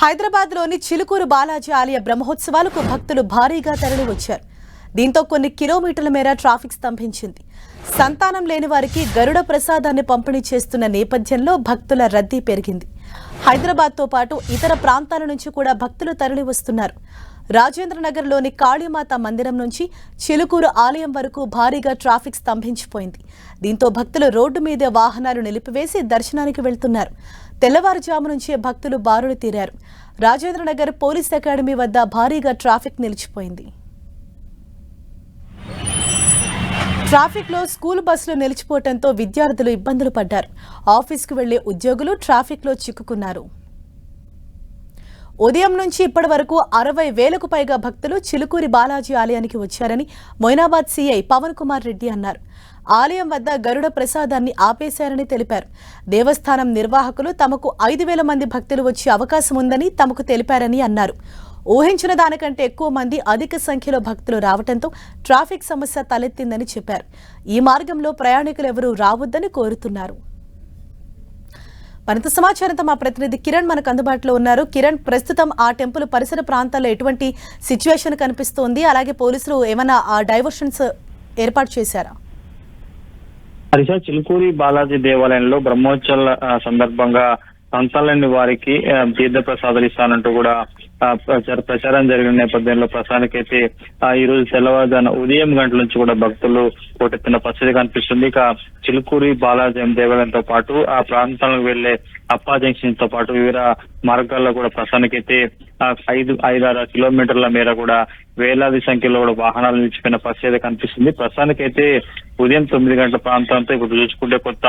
హైదరాబాద్లోని చిలుకూరు బాలాజీ ఆలయ బ్రహ్మోత్సవాలకు భక్తులు భారీగా తరలి వచ్చారు దీంతో కొన్ని కిలోమీటర్ల మేర ట్రాఫిక్ స్తంభించింది. సంతానం లేని వారికి గరుడ ప్రసాదాన్ని పంపిణీ చేస్తున్న నేపథ్యంలో భక్తుల రద్దీ పెరిగింది. హైదరాబాద్తో పాటు ఇతర ప్రాంతాల నుంచి కూడా భక్తులు తరలి వస్తున్నారు రాజేంద్రనగర్లోని కాళీమాత మందిరం నుంచి చిలుకూరు ఆలయం వరకు భారీగా ట్రాఫిక్ స్తంభించిపోయింది. దీంతో భక్తులు రోడ్డు మీదే వాహనాలు నిలిపివేసి దర్శనానికి వెళ్తున్నారు. తెల్లవారుజాము నుంచే భక్తులు బారులు తీరారు. రాజేంద్రనగర్ పోలీస్ అకాడమీ వద్ద భారీగా ట్రాఫిక్ నిలిచిపోయింది. ట్రాఫిక్లో స్కూల్ బస్సులు నిలిచిపోవడంతో విద్యార్థులు ఇబ్బందులు పడ్డారు. ఆఫీస్కు వెళ్ళే ఉద్యోగులు ట్రాఫిక్లో చిక్కుకున్నారు. ఉదయం నుంచి ఇప్పటి వరకు అరవై వేలకు పైగా భక్తులు చిలుకూరి బాలాజీ ఆలయానికి వచ్చారని మొయినాబాద్ సీఐ పవన్ కుమార్ రెడ్డి అన్నారు. ఆలయం వద్ద గరుడ ప్రసాదాన్ని ఆపేశారని తెలిపారు. దేవస్థానం నిర్వాహకులు తమకు ఐదు వేల మంది భక్తులు వచ్చే అవకాశం ఉందని తమకు తెలిపారని అన్నారు. ఊహించిన దానికంటే ఎక్కువ మంది అధిక సంఖ్యలో భక్తులు రావడంతో ట్రాఫిక్ సమస్య తలెత్తిందని చెప్పారు. ఈ మార్గంలో ప్రయాణికులు ఎవరూ రావద్దని కోరుతున్నారు. మరింత సమాచారంతో మా ప్రతినిధి కిరణ్ మనకు అందుబాటులో ఉన్నారు. కిరణ్ ప్రస్తుతం ఆ టెంపుల్ పరిసర ప్రాంతాల్లో ఎటువంటి సిచ్యువేషన్ కనిపిస్తోంది? అలాగే పోలీసులు ఏమైనా ఆ డైవర్షన్స్ ఏర్పాటు చేశారా? హరిష చిలుకూరి బాలాజీ దేవాలయంలో బ్రహ్మోత్సవాల సందర్భంగా సంతాలని వారికి తీర్థ ప్రసాదాలు ఇస్తానంటూ కూడా ఆ, ప్రచారం జరిగిన నేపథ్యంలో ప్రసాదానికి ఆ, ఈ రోజు తెల్లవారుజాన ఉదయం గంటల నుంచి కూడా భక్తులు పోటెత్తిన పరిస్థితి కనిపిస్తుంది. ఇక చిలుకూరి బాలాజీ దేవాలయంతో పాటు ఆ ప్రాంతాలకు వెళ్ళే అప్పా జంక్షన్తో పాటు వివిధ మార్గాల్లో కూడా ప్రసాదానికైతే ఐదు ఐదారు కిలోమీటర్ల మేర కూడా వేలాది సంఖ్యలో కూడా వాహనాలు నిలిచిపోయిన పరిస్థితి కనిపిస్తుంది. ప్రస్తుతానికైతే ఉదయం తొమ్మిది గంటల ప్రాంతంతో ఇప్పుడు చూసుకుంటే కొత్త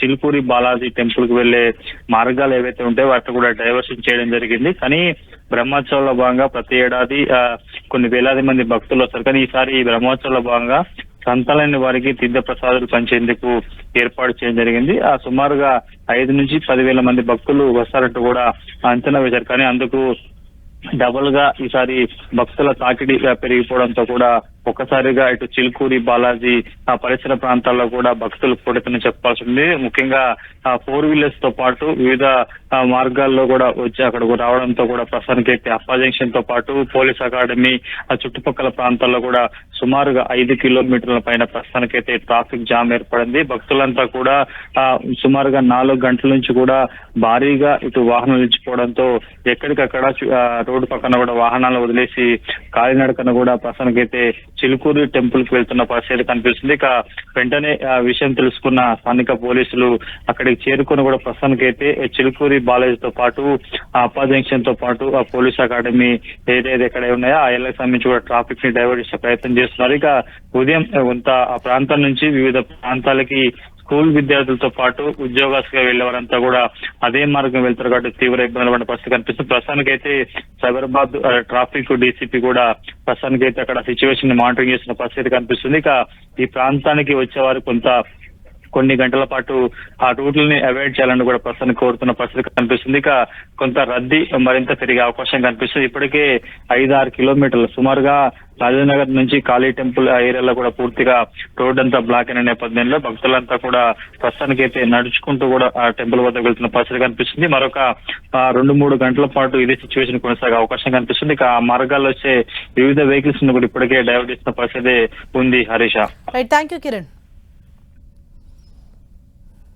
సిల్పూరి బాలాజీ టెంపుల్కు వెళ్ళే మార్గాలు ఏవైతే ఉంటాయో వాటిని కూడా డైవర్షన్ చేయడం జరిగింది. కానీ బ్రహ్మోత్సవంలో భాగంగా ప్రతి ఏడాది కొన్ని వేలాది మంది భక్తులు వస్తారు. కానీ ఈసారి ఈ బ్రహ్మోత్సవంలో భాగంగా సంతాలని వారికి తీర్థ ప్రసాదాలు పంచేందుకు ఏర్పాటు చేయడం జరిగింది. ఆ సుమారుగా ఐదు నుంచి పదివేల మంది భక్తులు వస్తారంటూ కూడా అంచనా వేశారు. కానీ అందుకు డబుల్గా ఈసారి భక్తుల తాకిడి పెరిగిపోవడంతో కూడా ఒక్కసారిగా ఇటు చిలుకూరి బాలాజీ ఆ పరిసర ప్రాంతాల్లో కూడా భక్తులు కూడతని చెప్పాల్సి ఉంది. ముఖ్యంగా ఆ ఫోర్ వీలర్స్తో పాటు వివిధ మార్గాల్లో కూడా వచ్చి అక్కడకు రావడంతో కూడా ప్రస్తుతానికి అయితే అప్పా జంక్షన్తో పాటు పోలీస్ అకాడమీ ఆ చుట్టుపక్కల ప్రాంతాల్లో కూడా సుమారుగా ఐదు కిలోమీటర్ల పైన ప్రస్తుతానికైతే ట్రాఫిక్ జామ్ ఏర్పడింది. భక్తులంతా కూడా ఆ, సుమారుగా నాలుగు గంటల నుంచి కూడా భారీగా ఇటు వాహనాలు నిలిచిపోవడంతో ఎక్కడికక్కడ ఆ, రోడ్డు పక్కన కూడా వాహనాలు వదిలేసి కాలినడకన కూడా ప్రస్తుతానికైతే చిలుకూరు టెంపుల్కి వెళ్తున్న పరిస్థితి కనిపిస్తుంది. ఇక వెంటనే ఆ విషయం తెలుసుకున్న స్థానిక పోలీసులు అక్కడికి చేరుకుని కూడా ప్రస్తుతానికైతే చిలుకూరి బాలాజీతో పాటు ఆ అప్పా జంక్షన్తో పాటు ఆ పోలీస్ అకాడమీ ఏదైతే ఎక్కడ ఉన్నాయో ఆ ఏళ్ళకి సంబంధించి కూడా ట్రాఫిక్ని డైవర్ట్ చేసే ప్రయత్నం చేస్తున్నారు. ఇక ఉదయం కొంత ఆ ప్రాంతం నుంచి వివిధ ప్రాంతాలకి స్కూల్ విద్యార్థులతో పాటు ఉద్యోగస్తుగా వెళ్ళే వారంతా కూడా అదే మార్గం వెళ్తారు కాబట్టి తీవ్ర ఇబ్బందులు పడిన పరిస్థితి కనిపిస్తుంది. ప్రస్తుతానికైతే సైబరాబాద్ ట్రాఫిక్ డీసీపీ కూడా ప్రస్తుతానికైతే అక్కడ సిచ్యువేషన్ మానిటరింగ్ చేస్తున్న పరిస్థితి కనిపిస్తుంది. ఇక ఈ ప్రాంతానికి వచ్చేవారు కొంత కొన్ని గంటల పాటు ఆ రూట్లని అవాయిడ్ చేయాలని కూడా ప్రస్తుతానికి కోరుతున్న పరిస్థితి కనిపిస్తుంది. ఇక కొంత రద్దీ మరింత పెరిగే అవకాశం కనిపిస్తుంది. ఇప్పటికే ఐదు ఆరు కిలోమీటర్లు సుమారుగా రాజనగర్ నుంచి కాళీ టెంపుల్ ఏరియాలో కూడా పూర్తిగా రోడ్ అంతా బ్లాక్ అయిన నేపథ్యంలో భక్తులంతా కూడా ప్రస్తుతానికి అయితే నడుచుకుంటూ కూడా ఆ టెంపుల్ వద్దకు వెళ్తున్న పరిస్థితి కనిపిస్తుంది. మరొక రెండు మూడు గంటల పాటు ఇదే సిచ్యువేషన్ కొనసాగే అవకాశం కనిపిస్తుంది. ఇక ఆ మార్గాల్లో వచ్చే వివిధ వెహికల్స్ను కూడా ఇప్పటికే డైవర్ట్ చేసిన పరిస్థితి ఉంది Harish. Right thank you Kiran